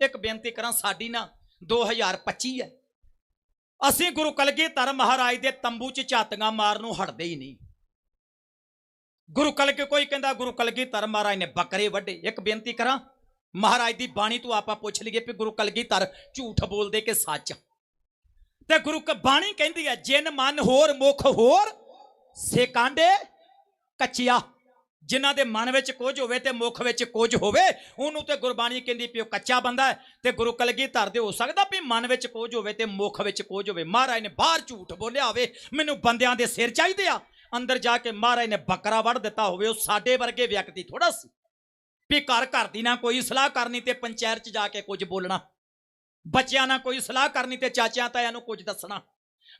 ਇੱਕ ਬੇਨਤੀ ਕਰਾਂ, ਸਾਡੀ ਨਾ 2025 ਹੈ। ਅਸੀਂ ਗੁਰੂ ਕਲਗੀਧਰ ਮਹਾਰਾਜ ਦੇ ਤੰਬੂ 'ਚ ਝਾਤੀਆਂ ਮਾਰਨ ਨੂੰ ਹਟਦੇ ਹੀ ਨਹੀਂ। ਗੁਰੂ ਕਲਗੀ ਕੋਈ ਕਹਿੰਦਾ, ਗੁਰੂ ਕਲਗੀਧਰ ਮਹਾਰਾਜ ਨੇ ਬੱਕਰੇ ਵੱਢੇ। ਇੱਕ ਬੇਨਤੀ ਕਰਾਂ, ਮਹਾਰਾਜ ਦੀ ਬਾਣੀ ਤੋਂ ਆਪਾਂ ਪੁੱਛ ਲਈਏ ਵੀ ਗੁਰੂ ਕਲਗੀਧਰ ਝੂਠ ਬੋਲਦੇ ਕਿ ਸੱਚ? ਤੇ ਗੁਰੂ ਕ, ਬਾਣੀ ਕਹਿੰਦੀ ਹੈ, ਜਿਨ ਮਨ ਹੋਰ ਮੁਖ ਹੋਰ, ਸੇ ਕਾਂਡੇ ਕੱਚਿਆ। ਜਿਨ੍ਹਾਂ ਦੇ ਮਨ ਵਿੱਚ ਕੁਝ ਹੋਵੇ ਤੇ ਮੁਖ ਵਿੱਚ ਕੁਝ ਹੋਵੇ, ਉਹਨੂੰ ਤੇ ਗੁਰਬਾਣੀ ਕਹਿੰਦੀ ਪਿਓ ਕੱਚਾ ਬੰਦਾ ਤੇ ਗੁਰੂ ਕਲਗੀਧਰ ਦੇ ਹੋ ਸਕਦਾ ਵੀ ਮਨ ਵਿੱਚ ਕੁਝ ਹੋਵੇ ਤੇ ਮੁਖ ਵਿੱਚ ਕੁਝ ਹੋਵੇ। ਮਹਾਰਾਜ ਨੇ ਬਾਹਰ ਝੂਠ ਬੋਲਿਆ ਹੋਵੇ, ਮੈਨੂੰ ਬੰਦਿਆਂ ਦੇ ਸਿਰ ਚਾਹੀਦੇ ਆ। ਅੰਦਰ ਜਾ ਕੇ ਮਹਾਰਾਜ ਨੇ ਬੱਕਰਾ ਵੜ ਦਿੱਤਾ ਹੋਵੇ, ਉਹ ਸਾਡੇ ਵਰਗੇ ਵਿਅਕਤੀ ਥੋੜਾ ਸੀ। ਵੀ ਘਰ ਘਰ ਦੀ ਨਾ ਕੋਈ ਸਲਾਹ ਕਰਨੀ ਤੇ ਪੰਚਾਇਤ 'ਚ ਜਾ ਕੇ ਕੁਝ ਬੋਲਣਾ। ਬੱਚਿਆਂ ਨਾਲ ਕੋਈ ਸਲਾਹ ਕਰਨੀ ਤੇ ਚਾਚਿਆਂ ਤਾਇਆਂ ਨੂੰ ਕੁਝ ਦੱਸਣਾ।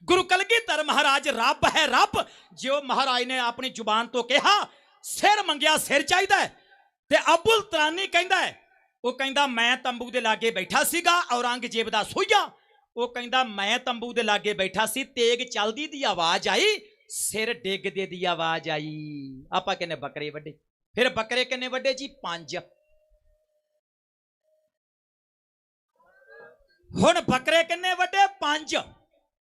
ਗੁਰੂ ਕਲਗੀਧਰ ਮਹਾਰਾਜ ਰੱਬ ਹੈ ਰੱਬ। ਜਿਉ ਮਹਾਰਾਜ ਨੇ ਆਪਣੀ ਜ਼ੁਬਾਨ ਤੋਂ ਕਿਹਾ ਸਿਰ ਮੰਗਿਆ, ਸਿਰ ਚਾਹੀਦਾ ਤੇ ਅਬੁਲ ਤਰਾਨੀ ਕਹਿੰਦਾ ਹੈ, ਉਹ ਕਹਿੰਦਾ, ਮੈਂ ਤੰਬੂ ਦੇ ਲਾਗੇ ਬੈਠਾ ਸੀਗਾ, ਔਰੰਗਜ਼ੇਬ ਦਾ ਸੋਈਆ ਉਹ ਕਹਿੰਦਾ, ਮੈਂ ਤੰਬੂ ਦੇ ਲਾਗੇ ਬੈਠਾ ਸੀ, ਤੇਗ ਚਲਦੀ ਦੀ ਆਵਾਜ਼ ਆਈ, ਸਿਰ ਡਿੱਗਦੇ ਦੀ ਆਵਾਜ਼ ਆਈ। ਆਪਾਂ ਕਹਿੰਨੇ ਬੱਕਰੇ ਵੱਡੇ? ਫਿਰ ਬੱਕਰੇ ਕਿੰਨੇ ਵੱਡੇ ਜੀ? ਪੰਜ। ਹੁਣ ਬੱਕਰੇ ਕਿੰਨੇ ਵੱਡੇ? ਪੰਜ।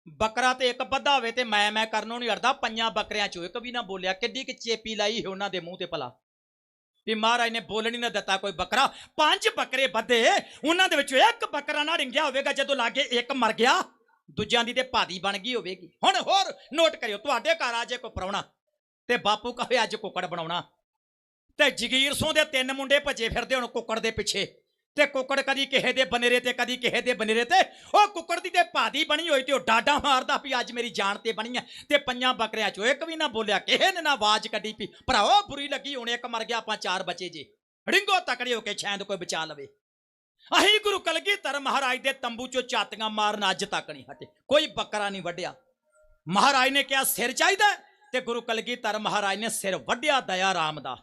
ਬੱਕਰਾ ਤੇ ਇੱਕ ਬੱਧਾ ਹੋਵੇ ਤੇ ਮੈਂ ਮੈਂ ਕਰਨੋਂ ਨਹੀਂ ਅੜਦਾ, ਪੰਜਾਂ ਬੱਕਰਿਆਂ ਚੋਂ ਇੱਕ ਵੀ ਨਾ ਬੋਲਿਆ, ਕਿੱਡੀ ਕਿ ਚੇਪੀ ਲਾਈ ਹੈ ਉਹਨਾਂ ਦੇ ਮੂੰਹ ਤੇ ਭਲਾ। ਵੀ ਮਹਾਰਾਜ ਨੇ ਬੋਲਣ ਹੀ ਨਾ ਦਿੱਤਾ ਕੋਈ ਬੱਕਰਾ। ਪੰਜ ਬੱਕਰੇ ਬੱਧੇ, ਉਹਨਾਂ ਦੇ ਵਿੱਚੋਂ ਇੱਕ ਬੱਕਰਾ ਨਾ ਰਿੰਗਿਆ ਹੋਵੇਗਾ, ਜਦੋਂ ਲਾਗੇ ਇੱਕ ਮਰ ਗਿਆ, ਦੂਜਿਆਂ ਦੀ ਤੇ ਭਾਦੀ ਬਣ ਗਈ ਹੋਵੇਗੀ। ਹੁਣ ਹੋਰ ਨੋਟ ਕਰਿਓ, ਤੁਹਾਡੇ ਘਰ ਆ ਜੇ ਕੋ ਪਰਾਉਣਾ ਤੇ ਬਾਪੂ ਕਹੇ ਅੱਜ ਕੁੱਕੜ ਬਣਾਉਣਾ। ਤੇ ਜਗੀਰ ਸੋਂ ਦੇ ਤਿੰਨ ਮੁੰਡੇ ਭੱਜੇ ਫਿਰਦੇ ਹੁਣ ਕੁੱਕੜ ਦੇ ਪਿੱਛੇ। ਤੇ ਕੁੱਕੜ ਕਦੀ ਕਿਸੇ ਦੇ ਬਨੇਰੇ ਤੇ, ਕਦੀ ਕਿਸੇ ਦੇ ਬਨੇਰੇ ਤੇ। ਉਹ ਕੁੱਕੜ ਦੀ ਤੇ ਭਾਦੀ ਬਣੀ ਹੋਈ ਤੇ ਉਹ ਡਾਡਾ ਮਾਰਦਾ ਵੀ ਅੱਜ ਮੇਰੀ ਜਾਨ ਤੇ ਬਣੀ ਐ ਤੇ ਪੰਜਾਂ ਬੱਕਰਿਆਂ ਚੋਂ ਇੱਕ ਵੀ ਨਾ ਬੋਲਿਆ, ਕਿਸੇ ਨੇ ਨਾ ਆਵਾਜ਼ ਕੱਢੀ ਵੀ ਭਰਾਓ ਬੁਰੀ ਲੱਗੀ, ਹੁਣ ਇੱਕ ਮਰ ਗਿਆ, ਆਪਾਂ ਚਾਰ ਬਚੇ ਜੇ। ਰਿੰਗੋ ਤਕੜੇ ਹੋ ਕੇ ਸ਼ਾਇਦ ਕੋਈ ਬਚਾ ਲਵੇ। ਅਹੀਂ ਗੁਰੂ ਕਲਗੀਧਰ ਮਹਾਰਾਜ ਦੇ ਤੰਬੂ ਚੋਂ ਚਾਤੀਆਂ ਮਾਰਨ ਅੱਜ ਤੱਕ ਨਹੀਂ ਹਟੇ। ਕੋਈ ਬੱਕਰਾ ਨਹੀਂ ਵੱਢਿਆ। ਮਹਾਰਾਜ ਨੇ ਕਿਹਾ, ਸਿਰ ਚਾਹੀਦਾ ਤੇ ਗੁਰੂ ਕਲਗੀਧਰ ਮਹਾਰਾਜ ਨੇ ਸਿਰ ਵੱਢਿਆ ਦਇਆ ਰਾਮ ਦਾ।